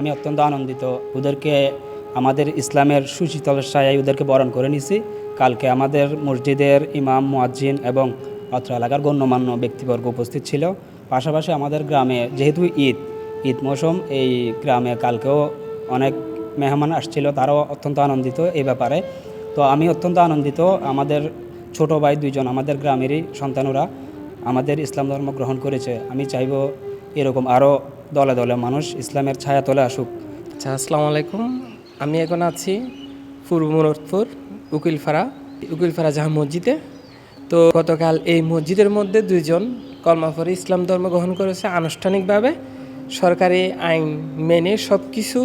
আমি অত্যন্ত আনন্দিত। ওদেরকে আমাদের ইসলামের সুশীতল সায়ায় ওদেরকে বরণ করে নিছি কালকে আমাদের মসজিদের ইমাম, মুয়াজ্জিন এবং অত্র এলাকার গণ্যমান্য ব্যক্তিবর্গ উপস্থিত ছিল। পাশাপাশি আমাদের গ্রামে যেহেতু ঈদ ঈদ মৌসুম, এই গ্রামে কালকেও অনেক মেহমান আসছিল, তারাও অত্যন্ত আনন্দিত এই ব্যাপারে। তো আমি অত্যন্ত আনন্দিত, আমাদের ছোট ভাই দুইজন, আমাদের গ্রামেরই সন্তানরা আমাদের ইসলাম ধর্ম গ্রহণ করেছে। আমি চাইব এরকম আরও দলে দলে মানুষ ইসলামের ছায়া তলে আসুক। আচ্ছা আসসালামু আলাইকুম। আমি এখন আছি পূর্ব মুরাদপুর উকিলপাড়া উকিলপাড়া জাহা মসজিদে। তো গতকাল এই মসজিদের মধ্যে দুইজন কলমাফরে ইসলাম ধর্ম গ্রহণ করেছে আনুষ্ঠানিকভাবে। সরকারি আইন মেনে সব কিছু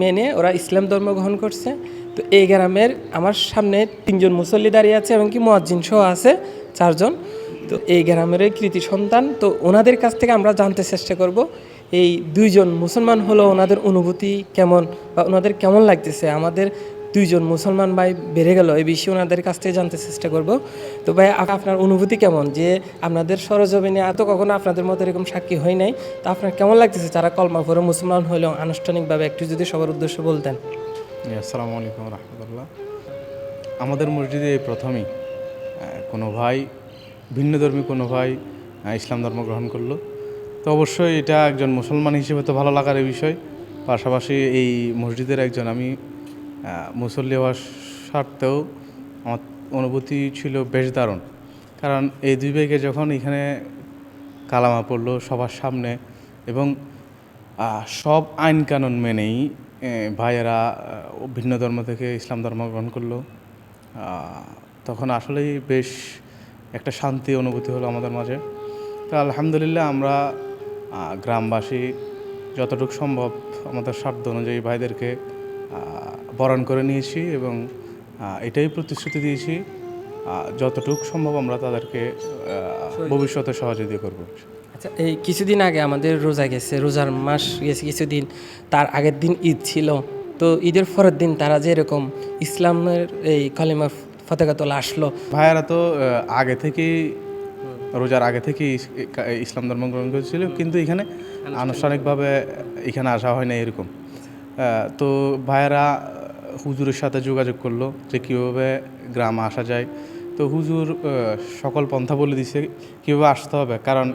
মেনে ওরা ইসলাম ধর্ম গ্রহণ করছে। তো এই গ্রামের আমার সামনে তিনজন মুসল্লি দাঁড়িয়ে আছে এবং কি মোয়াজ্জিন আছে চারজন। তো এই গ্রামের কৃতি সন্তান। তো ওনাদের কাছ থেকে আমরা জানতে চেষ্টা করব, এই দুইজন মুসলমান হলো ওনাদের অনুভূতি কেমন বা ওনাদের কেমন লাগতেছে? আমাদের দুইজন মুসলমান ভাই বেড়ে গেল, এই বিষয়ে ওনাদের কাছ থেকে জানতে চেষ্টা করব। তো ভাই আপনার অনুভূতি কেমন? যে আপনাদের সরজমিনে এত কখনো আপনাদের মতো এরকম সাক্ষী হয় নাই। তো আপনার কেমন লাগতেছে? যারা কলমা পরে মুসলমান হলেও আনুষ্ঠানিকভাবে একটু যদি সবার উদ্দেশ্যে বলতেন। আসসালামু আলাইকুম রহমতুল্লাহ। আমাদের মসজিদে প্রথমেই কোনো ভাই ভিন্ন ধর্মী কোনো ভাই ইসলাম ধর্ম গ্রহণ করল। তো অবশ্যই এটা একজন মুসলমান হিসেবে তো ভালো লাগার বিষয়। পাশাপাশি এই মসজিদের একজন আমি মুসল্লি হওয়ার স্বার্থেও আমার অনুভূতি ছিল বেশ দারুণ। কারণ এই দুই ভাইকে যখন এখানে কালামা পড়ল সবার সামনে এবং সব আইন কানুন মেনেই ভাইয়েরা ভিন্ন ধর্ম থেকে ইসলাম ধর্ম গ্রহণ করল তখন আসলেই বেশ একটা শান্তি অনুভূতি হলো আমাদের মাঝে। তো আলহামদুলিল্লাহ আমরা গ্রামবাসী যতটুকু সম্ভব আমাদের স্বার্থ অনুযায়ী ভাইদেরকে বরণ করে নিয়েছি এবং এটাই প্রতিশ্রুতি দিয়েছি যতটুকু সম্ভব আমরা তাদেরকে ভবিষ্যতে সহযোগিতা করব। আচ্ছা এই কিছুদিন আগে আমাদের রোজা গেছে, রোজার মাস গেছে কিছুদিন, তার আগের দিন ঈদ ছিল। তো ঈদের পরের দিন তারা যেরকম ইসলামের এই কলেমা ফতেকা তোলা আসলো। ভাইয়ারা তো আগে থেকেই রোজার আগে থেকেই ইসলাম ধর্ম গ্রহণ করেছিল কিন্তু এখানে আনুষ্ঠানিকভাবে এখানে আসা হয় না এরকম। তো ভাইয়েরা হুজুরের সাথে যোগাযোগ করল যে কীভাবে গ্রামে আসা যায়। তো হুজুর সকল পন্থা বলে দিছে কীভাবে আসতে হবে? কারণ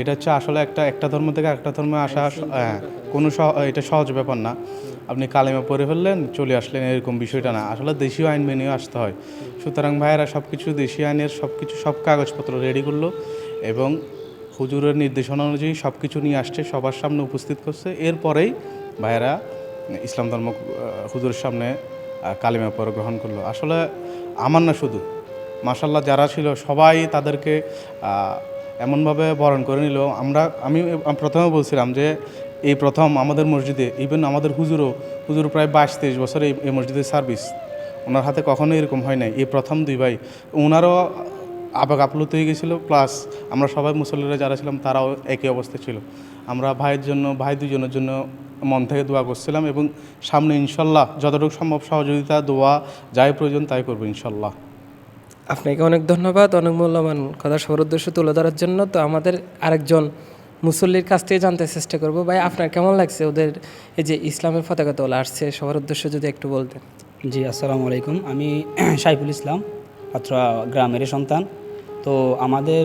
এটা হচ্ছে আসলে একটা একটা ধর্ম থেকে একটা ধর্মে আসা হ্যাঁ, কোনো এটা সহজ ব্যাপার না। আপনি কালেমা পড়ে ফেললেন চলে আসলেন এরকম বিষয়টা না। আসলে দেশীয় আইন মেনেও আসতে হয়। সুতরাং ভাইয়েরা সব কিছু দেশীয় আইনের সব কিছু সব কাগজপত্র রেডি করল এবং হুজুরের নির্দেশনা অনুযায়ী সব কিছু নিয়ে আসছে সবার সামনে উপস্থিত করছে। এরপরেই ভাইয়েরা ইসলাম ধর্ম হুজুরের সামনে কালিমা পরে গ্রহণ করল। আসলে আমার না শুধু। মাসাল্লাহ যারা ছিল সবাই তাদেরকে এমনভাবে বরণ করে নিল। আমরা, আমি প্রথমে বলছিলাম যে, এই প্রথম আমাদের মসজিদে ইভেন আমাদের হুজুরও, হুজুর প্রায় বাইশ তেইশ বছর এই মসজিদের সার্ভিস ওনার হাতে কখনোই এরকম হয় নাই। এই প্রথম দুই ভাই, ওনারও আবেগ আপ্লুত হয়ে গেছিল প্লাস আমরা সবাই মুসল্লিরা যারা ছিলাম, তারাও একই অবস্থায় ছিল। আমরা ভাইয়ের জন্য, ভাই দুজনের জন্য মন থেকে দোয়া করছিলাম এবং সামনে ইনশাল্লাহ যতটুকু সম্ভব সহযোগিতা, দোয়া, যাই প্রয়োজন তাই করব ইনশাল্লাহ। আপনাকে অনেক ধন্যবাদ, অনেক মূল্যবান কথা সবার উদ্দেশ্য তুলে ধরার জন্য। তো আমাদের আরেকজন মুসল্লির কাছ থেকে জানতে চেষ্টা করব। ভাই, আপনার কেমন লাগছে? ওদের এই যে ইসলামের পতাকা তোলা আসছে, সবার উদ্দেশ্য যদি একটু বলতেন। জি, আসসালামু আলাইকুম। আমি সাইফুল ইসলাম অত্র গ্রামেরই সন্তান। তো আমাদের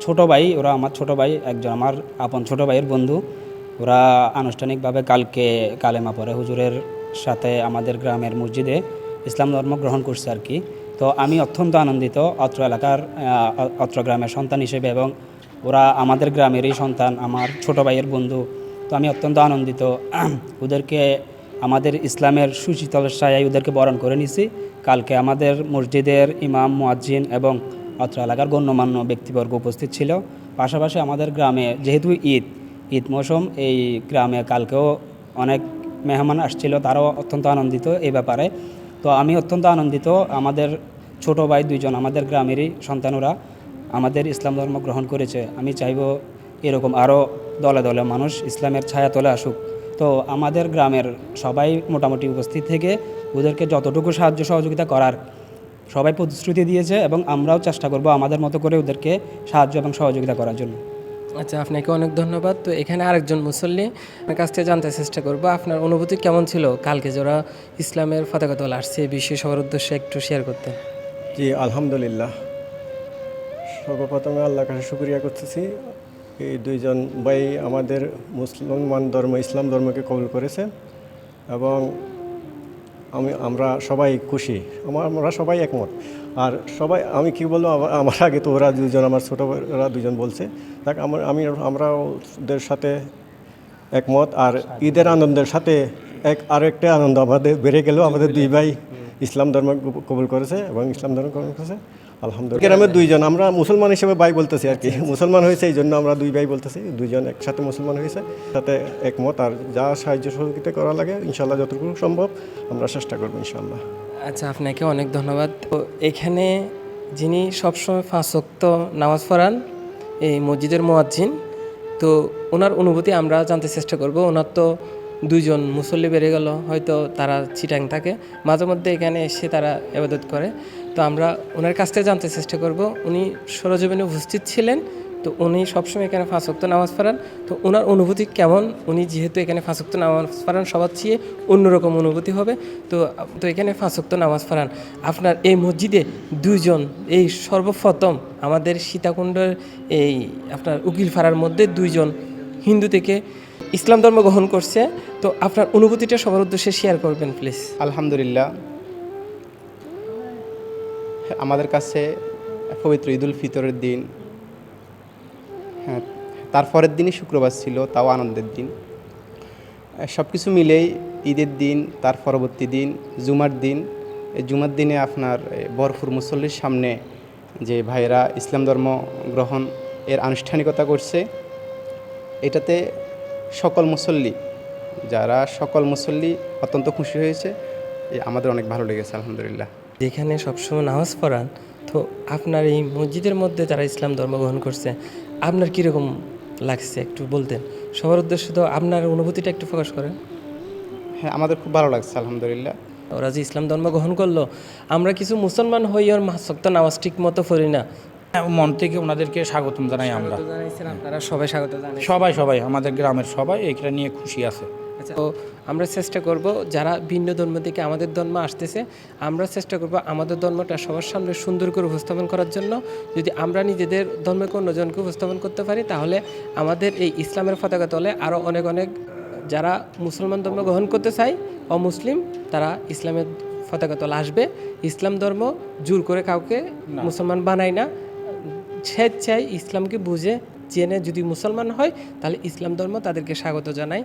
ছোট ভাই, ওরা আমার ছোট ভাই, একজন আমার আপন ছোট ভাইয়ের বন্ধু। ওরা আনুষ্ঠানিকভাবে কালকে কালেমা পরে হুজুরের সাথে আমাদের গ্রামের মসজিদে ইসলাম ধর্ম গ্রহণ করছে আর কি। তো আমি অত্যন্ত আনন্দিত অত্র এলাকার অত্র গ্রামের সন্তান হিসেবে এবং ওরা আমাদের গ্রামেরই সন্তান, আমার ছোট ভাইয়ের বন্ধু। তো আমি অত্যন্ত আনন্দিত। ওদেরকে আমাদের ইসলামের সুশীতল ওদেরকে বরণ করে নিছি। কালকে আমাদের মসজিদের ইমাম, মুয়াজ্জিন এবং অত্র এলাকার গণ্যমান্য ব্যক্তিবর্গ উপস্থিত ছিল। পাশাপাশি আমাদের গ্রামে, যেহেতু ঈদ ঈদ মৌসুম, এই গ্রামে কালকেও অনেক মেহমান আসছিল, তারাও অত্যন্ত আনন্দিত এই ব্যাপারে। তো আমি অত্যন্ত আনন্দিত। আমাদের ছোট ভাই দুইজন, আমাদের গ্রামেরই সন্তানরা আমাদের ইসলাম ধর্ম গ্রহণ করেছে। আমি চাইব এরকম আরও দলে দলে মানুষ ইসলামের ছায়া তলে আসুক। তো আমাদের গ্রামের সবাই মোটামুটি উপস্থিত থেকে ওদেরকে যতটুকু সাহায্য সহযোগিতা করার সবাই প্রতিশ্রুতি দিয়েছে এবং আমরাও চেষ্টা করব আমাদের মতো করে ওদেরকে সাহায্য এবং সহযোগিতা করার জন্য। আচ্ছা আপনাকে অনেক ধন্যবাদ। তো এখানে আরেকজন মুসল্লি, আপনার কাছ থেকে জানতে চেষ্টা করব, আপনার অনুভূতি কেমন ছিল? কালকে যারা ইসলামের পতাকা তোলা আসছে বিষয়ে সবার উদ্দেশ্যে একটু শেয়ার করতে জি, আলহামদুলিল্লাহ। সর্বপ্রথমে আল্লাহ কাছে শুক্রিয়া করতেছি। এই দুইজন ভাই আমাদের মুসলমান ধর্ম, ইসলাম ধর্মকে কবুল করেছে এবং আমি, আমরা সবাই খুশি। আমার আমরা সবাই একমত। আর সবাই, আমি কি বলব আমার- আগে তো ওরা দুজন, আমার ছোটো ওরা দুজন বলছে। দেখ, আমার, আমি আমরা ওদের সাথে একমত। আর ঈদের আনন্দের সাথে এক, আরেকটা আনন্দ আমাদের বেড়ে গেলেও আমাদের দুই ভাই ইসলাম ধর্ম কবুল করেছে এবং ইসলাম ধর্ম কবুল করেছে। আলহামদুলিল্লাহ। গ্রামের দুইজন আমরা মুসলমান হিসেবে ভাই বলতেছি আর কি। মুসলমান হয়েছে এই জন্য আমরা দুই ভাই বলতেছি দুইজন একসাথে মুসলমান হয়েছে সাথে একমত। আর যা সাহায্য সহযোগিতা করা লাগে ইনশাল্লাহ যতটুকু সম্ভব আমরা চেষ্টা করব ইনশাল্লাহ আচ্ছা আপনাকে অনেক ধন্যবাদ। তো এখানে যিনি সবসময় ফাঁসক্ত নামাজ পড়ান এই মসজিদের মোয়াজ্জিন তো ওনার অনুভূতি আমরা জানতে চেষ্টা করব। ওনার তো দুইজন মুসল্লি বেড়ে গেল হয়তো তারা চিটাং থাকে। মাঝে মধ্যে এখানে এসে তারা এবাদত করে। তো আমরা ওনার কাছ থেকে জানতে চেষ্টা করব। উনি সরজমিনে উপস্থিত ছিলেন, তো উনি সবসময় এখানে ফাঁসক্ত নামাজ পড়ান। তো ওনার অনুভূতি কেমন? উনি যেহেতু এখানে ফাঁসক্ত নামাজ পড়ান, সবার চেয়ে অন্যরকম অনুভূতি হবে। তো তো এখানে ফাঁসক্ত নামাজ পড়ান। আপনার এই মসজিদে দুইজন, এই সর্বপ্রথম আমাদের সীতাকুণ্ডের এই আপনার উকিল ফাড়ার মধ্যে দুইজন হিন্দু থেকে ইসলাম ধর্ম গ্রহণ করছে। তো আপনার অনুভূতিটা সবার উদ্দেশ্যে শেয়ার করবেন প্লিজ আলহামদুলিল্লাহ। আমাদের কাছে পবিত্র ঈদুল ফিতরের দিন। হ্যাঁ তারপরের দিনই শুক্রবার ছিল, তাও আনন্দের দিন। সব কিছু মিলেই ঈদের দিন, তার পরবর্তী দিন, জুমার দিন। এই জুমার দিনে আপনার বরফুর মুসল্লির সামনে যে ভাইয়েরা ইসলাম ধর্ম গ্রহণ এর আনুষ্ঠানিকতা করছে, এটাতে সকল মুসল্লি, যারা সকল মুসল্লি অত্যন্ত খুশি হয়েছে আমাদের অনেক ভালো লেগেছে, আলহামদুলিল্লাহ। যেখানে সবসময় নামাজ পড়ান তো আপনার এই মসজিদের মধ্যে যারা ইসলাম ধর্ম গ্রহণ করছে আপনার কীরকম লাগছে একটু বলতেন? সবার উদ্দেশ্য তো আপনার অনুভূতিটা একটু প্রকাশ করেন। হ্যাঁ আমাদের খুব ভালো লাগছে আলহামদুলিল্লাহ। ওরা যে ইসলাম ধর্ম গ্রহণ করল আমরা কিছু মুসলমান হই আর মাসক্ত নামাজ ঠিক মতো পড়ি না। হ্যাঁ, মন থেকে ওনাদেরকে স্বাগতম জানাই আমরা। আপনারা সবাই স্বাগত জানাই সবাই সবাই আমাদের গ্রামের সবাই এটা নিয়ে খুশি আছে। তো আমরা চেষ্টা করব যারা ভিন্ন ধর্ম থেকে আমাদের ধর্ম আসতেছে আমরা চেষ্টা করব আমাদের ধর্মটা সবার সামনে সুন্দর করে উপস্থাপন করার জন্য। যদি আমরা নিজেদের ধর্মকে অন্যজনকে উপস্থাপন করতে পারি তাহলে আমাদের এই ইসলামের পতাকা তলে আরও অনেক অনেক যারা মুসলমান ধর্ম গ্রহণ করতে চায় অমুসলিম তারা ইসলামের পতাকা তলে আসবে। ইসলাম ধর্ম জোর করে কাউকে মুসলমান বানায় না। স্বেচ্ছায় ইসলামকে বুঝে জেনে যদি মুসলমান হয় তাহলে ইসলাম ধর্ম তাদেরকে স্বাগত জানায়।